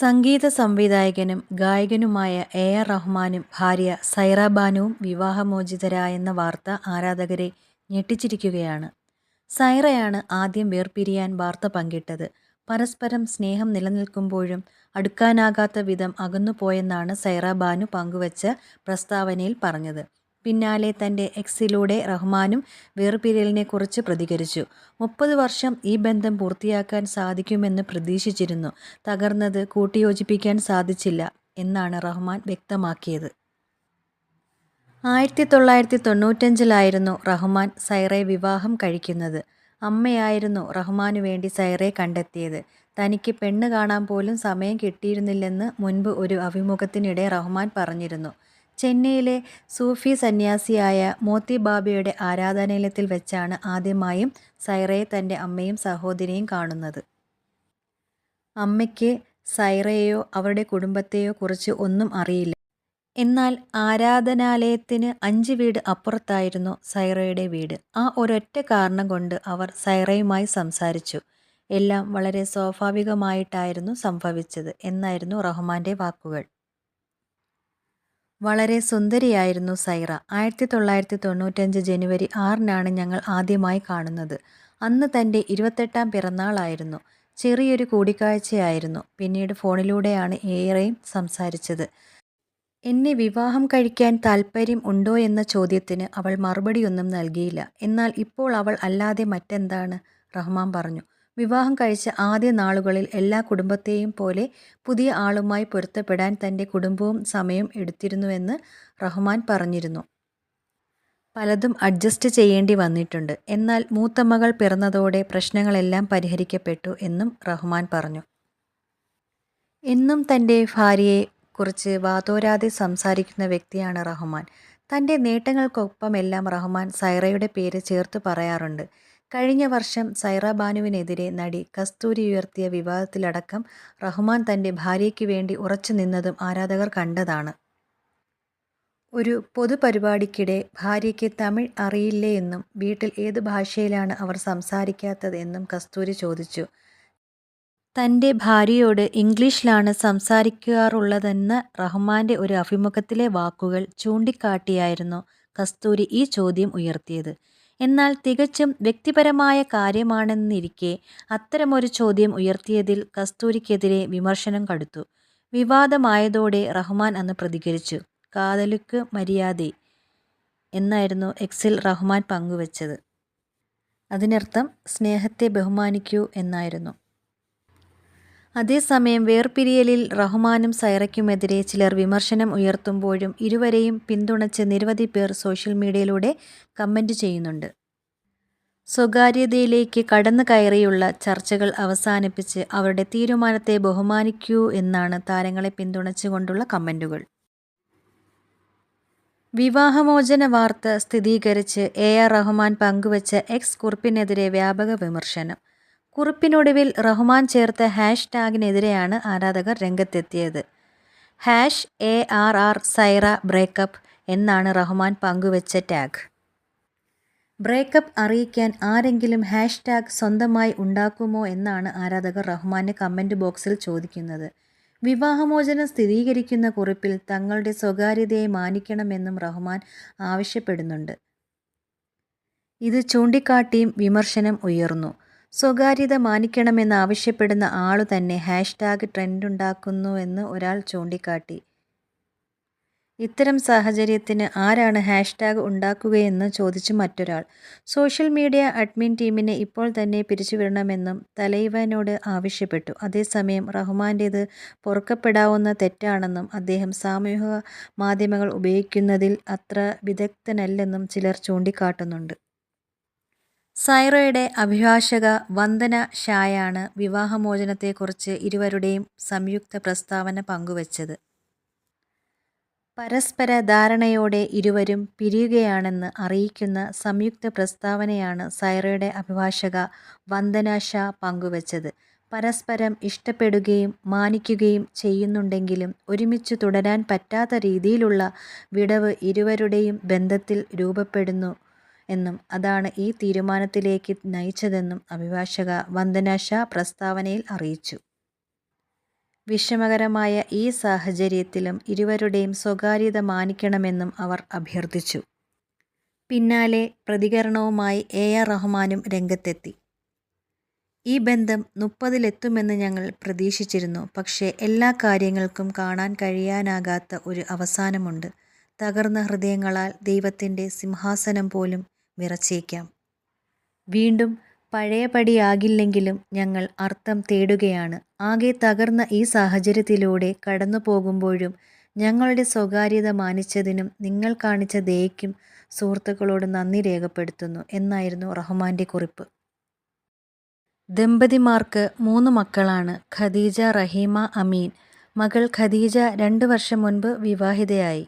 സംഗീത സംവിധായകനും ഗായകനുമായ A R റഹ്മാനും ഭാര്യ സൈറ ബാനുവും വിവാഹമോചിതരായെന്ന വാർത്ത ആരാധകരെ ഞെട്ടിച്ചിരിക്കുകയാണ്. സൈറയാണ് ആദ്യം വേർപിരിയാൻ വാർത്ത പങ്കിട്ടത്. പരസ്പരം സ്നേഹം നിലനിൽക്കുമ്പോഴും അടുക്കാനാകാത്ത വിധം അകന്നുപോയെന്നാണ് സൈറ ബാനു പങ്കുവച്ച പ്രസ്താവനയിൽ പറഞ്ഞത്. പിന്നാലെ തന്റെ എക്സിലൂടെ റഹ്മാനും വേർപിരിയലിനെക്കുറിച്ച് പ്രതികരിച്ചു. മുപ്പത് വർഷം ഈ ബന്ധം പൂർത്തിയാക്കാൻ സാധിക്കുമെന്ന് പ്രതീക്ഷിച്ചിരുന്നു. തകർന്നത് കൂട്ടിയോജിപ്പിക്കാൻ സാധിച്ചില്ല എന്നാണ് റഹ്മാൻ വ്യക്തമാക്കിയത്. ആയിരത്തി തൊള്ളായിരത്തി തൊണ്ണൂറ്റഞ്ചിലായിരുന്നു റഹ്മാൻ സൈറയെ വിവാഹം കഴിക്കുന്നത്. അമ്മയായിരുന്നു റഹ്മാനു വേണ്ടി സൈറയെ കണ്ടെത്തിയത്. തനിക്ക് പെണ്ണ് കാണാൻ പോലും സമയം കിട്ടിയിരുന്നില്ലെന്ന് മുൻപ് ഒരു അഭിമുഖത്തിനിടെ റഹ്മാൻ പറഞ്ഞിരുന്നു. ചെന്നൈയിലെ സൂഫി സന്യാസിയായ മോത്തി ബാബയുടെ ആരാധനാലയത്തിൽ വെച്ചാണ് ആദ്യമായും സൈറയെ തന്റെ അമ്മയും സഹോദരിയും കാണുന്നത്. അമ്മയ്ക്ക് സൈറയെയോ അവരുടെ കുടുംബത്തെയോ കുറിച്ച് ഒന്നും അറിയില്ല. എന്നാൽ ആരാധനാലയത്തിന് അഞ്ച് വീട് അപ്പുറത്തായിരുന്നു സൈറയുടെ വീട്. ആ ഒരൊറ്റ കാരണം കൊണ്ട് അവർ സൈറയുമായി സംസാരിച്ചു. എല്ലാം വളരെ സ്വാഭാവികമായിട്ടായിരുന്നു സംഭവിച്ചത് എന്നായിരുന്നു റഹ്മാന്റെ വാക്കുകൾ. വളരെ സുന്ദരിയായിരുന്നു സൈറ. ആയിരത്തി തൊള്ളായിരത്തി തൊണ്ണൂറ്റഞ്ച് ജനുവരി ആറിനാണ് ഞങ്ങൾ ആദ്യമായി കാണുന്നത്. അന്ന് തന്റെ ഇരുപത്തെട്ടാം പിറന്നാളായിരുന്നു. ചെറിയൊരു കൂടിക്കാഴ്ചയായിരുന്നു. പിന്നീട് ഫോണിലൂടെയാണ് ഏറെയും സംസാരിച്ചത്. എന്നെ വിവാഹം കഴിക്കാൻ താല്പര്യം ഉണ്ടോ എന്ന ചോദ്യത്തിന് അവൾ മറുപടിയൊന്നും നൽകിയില്ല. എന്നാൽ ഇപ്പോൾ അവൾ അല്ലാതെ മറ്റെന്താണ്? റഹ്മാൻ പറഞ്ഞു. വിവാഹം കഴിച്ച ആദ്യ നാളുകളിൽ എല്ലാ കുടുംബത്തെയും പോലെ പുതിയ ആളുമായി പൊരുത്തപ്പെടാൻ തന്റെ കുടുംബവും സമയം എടുത്തിരുന്നുവെന്ന് റഹ്മാൻ പറഞ്ഞിരുന്നു. പലതും അഡ്ജസ്റ്റ് ചെയ്യേണ്ടി വന്നിട്ടുണ്ട്. എന്നാൽ മൂത്ത മകൾ പിറന്നതോടെ പ്രശ്നങ്ങളെല്ലാം പരിഹരിക്കപ്പെട്ടു എന്നും റഹ്മാൻ പറഞ്ഞു. എന്നും തന്റെ ഭാര്യയെ കുറിച്ച് വാതോരാതെ സംസാരിക്കുന്ന വ്യക്തിയാണ് റഹ്മാൻ. തന്റെ നേട്ടങ്ങൾക്കൊപ്പമെല്ലാം റഹ്മാൻ സൈറയുടെ പേര് ചേർത്ത് പറയാറുണ്ട്. കഴിഞ്ഞ വർഷം സൈറ ബാനുവിനെതിരെ നടി കസ്തൂരി ഉയർത്തിയ വിവാദത്തിലടക്കം റഹ്മാൻ തന്റെ ഭാര്യയ്ക്ക് വേണ്ടി ഉറച്ചു നിന്നതും ആരാധകർ കണ്ടതാണ്. ഒരു പൊതുപരിപാടിക്കിടെ ഭാര്യയ്ക്ക് തമിഴ് അറിയില്ലേ എന്നും വീട്ടിൽ ഏത് ഭാഷയിലാണ് അവർ സംസാരിക്കാത്തത് എന്നും കസ്തൂരി ചോദിച്ചു. തന്റെ ഭാര്യയോട് ഇംഗ്ലീഷിലാണ് സംസാരിക്കാറുള്ളതെന്ന റഹ്മാന്റെ ഒരു അഭിമുഖത്തിലെ വാക്കുകൾ ചൂണ്ടിക്കാട്ടിയായിരുന്നു കസ്തൂരി ഈ ചോദ്യം ഉയർത്തിയത്. എന്നാൽ തികച്ചും വ്യക്തിപരമായ കാര്യമാണെന്നിരിക്കെ അത്തരമൊരു ചോദ്യം ഉയർത്തിയതിൽ കസ്തൂരിക്കെതിരെ വിമർശനം കടുത്തു. വിവാദമായതോടെ റഹ്മാൻ അന്ന് പ്രതികരിച്ചു. കാതലുക്ക് മര്യാദ എന്നായിരുന്നു എക്സിൽ റഹ്മാൻ പങ്കുവച്ചത്. അതിനർത്ഥം സ്നേഹത്തെ ബഹുമാനിക്കൂ എന്നായിരുന്നു. അതേസമയം വേർപിരിയലിൽ റഹ്മാനും സൈറയ്ക്കുമെതിരെ ചിലർ വിമർശനം ഉയർത്തുമ്പോഴും ഇരുവരെയും പിന്തുണച്ച് നിരവധി പേർ സോഷ്യൽ മീഡിയയിലൂടെ കമന്റ് ചെയ്യുന്നുണ്ട്. സ്വകാര്യതയിലേക്ക് കടന്നു കയറിയുള്ള ചർച്ചകൾ അവസാനിപ്പിച്ച് അവരുടെ തീരുമാനത്തെ ബഹുമാനിക്കൂ എന്നാണ് താരങ്ങളെ പിന്തുണച്ചുകൊണ്ടുള്ള കമന്റുകൾ. വിവാഹമോചന വാർത്ത സ്ഥിരീകരിച്ച് എ ആർ റഹ്മാൻ പങ്കുവച്ച എക്സ് കുറിപ്പിനെതിരെ വ്യാപക വിമർശനം. കുറിപ്പിനൊടുവിൽ റഹ്മാൻ ചേർത്ത ഹാഷ് ടാഗിനെതിരെയാണ് ആരാധകർ രംഗത്തെത്തിയത്. Hash A R R Saira breakup എന്നാണ് റഹ്മാൻ പങ്കുവച്ച ടാഗ്. ബ്രേക്കപ്പ് അറിയിക്കാൻ ആരെങ്കിലും ഹാഷ് ടാഗ് സ്വന്തമായി ഉണ്ടാക്കുമോ എന്നാണ് ആരാധകർ റഹ്മാന്റെ കമന്റ് ബോക്സിൽ ചോദിക്കുന്നത്. വിവാഹമോചനം സ്ഥിരീകരിക്കുന്ന കുറിപ്പിൽ തങ്ങളുടെ സ്വകാര്യതയെ മാനിക്കണമെന്നും റഹ്മാൻ ആവശ്യപ്പെടുന്നുണ്ട്. ഇത് ചൂണ്ടിക്കാട്ടിയും വിമർശനം ഉയർന്നു. സ്വകാര്യത മാനിക്കണമെന്നാവശ്യപ്പെടുന്ന ആളു തന്നെ ഹാഷ്ടാഗ് ട്രെൻഡുണ്ടാക്കുന്നുവെന്ന് ഒരാൾ ചൂണ്ടിക്കാട്ടി. ഇത്തരം സാഹചര്യത്തിന് ആരാണ് ഹാഷ്ടാഗ് ഉണ്ടാക്കുകയെന്ന് ചോദിച്ചു മറ്റൊരാൾ. സോഷ്യൽ മീഡിയ അഡ്മിൻ ടീമിനെ ഇപ്പോൾ തന്നെ പിരിച്ചുവിടണമെന്നും തലൈവനോട് ആവശ്യപ്പെട്ടു. അതേസമയം റഹ്മാന്റേത് പൊറുക്കപ്പെടാവുന്ന തെറ്റാണെന്നും അദ്ദേഹം സാമൂഹിക മാധ്യമങ്ങൾ ഉപയോഗിക്കുന്നതിൽ അത്ര വിദഗ്ധനല്ലെന്നും ചിലർ ചൂണ്ടിക്കാട്ടുന്നുണ്ട്. സൈറയുടെ അഭിഭാഷക വന്ദന ഷായാണ് വിവാഹമോചനത്തെക്കുറിച്ച് ഇരുവരുടെയും സംയുക്ത പ്രസ്താവന പങ്കുവച്ചത്. പരസ്പര ധാരണയോടെ ഇരുവരും പിരിയുകയാണെന്ന് അറിയിക്കുന്ന സംയുക്ത പ്രസ്താവനയാണ് സൈറയുടെ അഭിഭാഷക വന്ദന ഷാ പങ്കുവച്ചത്. പരസ്പരം ഇഷ്ടപ്പെടുകയും മാനിക്കുകയും ചെയ്യുന്നുണ്ടെങ്കിലും ഒരുമിച്ച് തുടരാൻ പറ്റാത്ത രീതിയിലുള്ള വിടവ് ഇരുവരുടെയും ബന്ധത്തിൽ രൂപപ്പെടുന്നു എന്നും അതാണ് ഈ തീരുമാനത്തിലേക്ക് നയിച്ചതെന്നും അഭിഭാഷക വന്ദന ഷാ പ്രസ്താവനയിൽ അറിയിച്ചു. വിഷമകരമായ ഈ സാഹചര്യത്തിലും ഇരുവരുടെയും സ്വകാര്യത മാനിക്കണമെന്നും അവർ അഭ്യർത്ഥിച്ചു. പിന്നാലെ പ്രതികരണവുമായി എ. ആർ. റഹ്മാനും രംഗത്തെത്തി. "ഈ ബന്ധം മുപ്പതിലെത്തുമെന്ന് ഞങ്ങൾ പ്രതീക്ഷിച്ചിരുന്നു. പക്ഷേ എല്ലാ കാര്യങ്ങൾക്കും കാണാൻ കഴിയാനാകാത്ത ഒരു അവസാനമുണ്ട്. തകർന്ന ഹൃദയങ്ങളാൽ ദൈവത്തിന്റെ സിംഹാസനം പോലും വിറച്ചേക്കാം. വീണ്ടും പഴയപടിയാകില്ലെങ്കിലും ഞങ്ങൾ അർത്ഥം തേടുകയാണ്. ആകെ തകർന്ന ഈ സാഹചര്യത്തിലൂടെ കടന്നു പോകുമ്പോഴും ഞങ്ങളുടെ സ്വകാര്യത മാനിച്ചതിനും നിങ്ങൾ കാണിച്ച ദയയ്ക്കും സുഹൃത്തുക്കളോട് നന്ദി രേഖപ്പെടുത്തുന്നു" എന്നായിരുന്നു റഹ്മാന്റെ കുറിപ്പ്. ദമ്പതിമാർക്ക് മൂന്ന് മക്കളാണ്. ഖദീജ റഹീമ അമീൻ. മകൾ ഖദീജ രണ്ട് വർഷം മുൻപ് വിവാഹിതയായി.